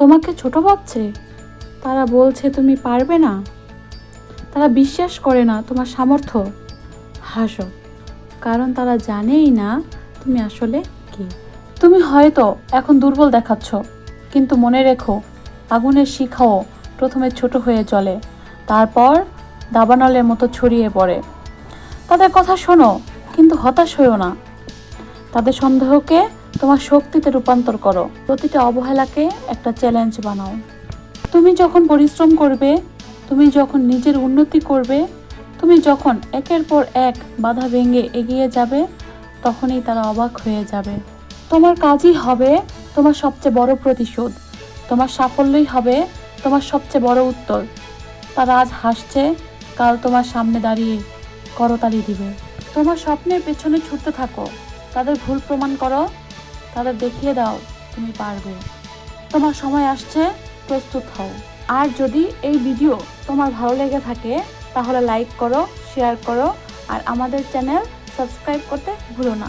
তোমাকে ছোট ভাবছে? তারা বলছে, তুমি পারবে না। তারা বিশ্বাস করে না তোমার সামর্থ্য। হাসো, কারণ তারা জানেই না তুমি আসলে কি। তুমি হয়তো এখন দুর্বল দেখাচ্ছ, কিন্তু মনে রেখো, আগুনের শিখাও প্রথমে ছোট হয়ে চলে, তারপর দাবানলের মতো ছড়িয়ে পড়ে। তাদের কথা শোনো, কিন্তু হতাশ হইও না। তাদের সন্দেহকে তোমার শক্তিতে রূপান্তর করো। প্রতিটা অবহেলাকে একটা চ্যালেঞ্জ বানাও। তুমি যখন পরিশ্রম করবে, তুমি যখন নিজের উন্নতি করবে, তুমি যখন একের পর এক বাধা ভেঙে এগিয়ে যাবে, তখনই তারা অবাক হয়ে যাবে। তোমার কাজই হবে তোমার সবচেয়ে বড় প্রতিশোধ। তোমার সাফল্যই হবে তোমার সবচেয়ে বড় উত্তর। তারা আজ হাসছে, কাল তোমার সামনে দাঁড়িয়ে করতালি দিবে। তোমার স্বপ্নের পেছনে ছুটতে থাকো। তাদের ভুল প্রমাণ করো তাদের দেখিয়ে দাও, তুমি পারবে। তোমার সময় আসছে, প্রস্তুত হও। আর যদি এই ভিডিও তোমার ভালো লেগে থাকে, তাহলে লাইক করো শেয়ার করো, আর আমাদের চ্যানেল সাবস্ক্রাইব করতে ভুলো না।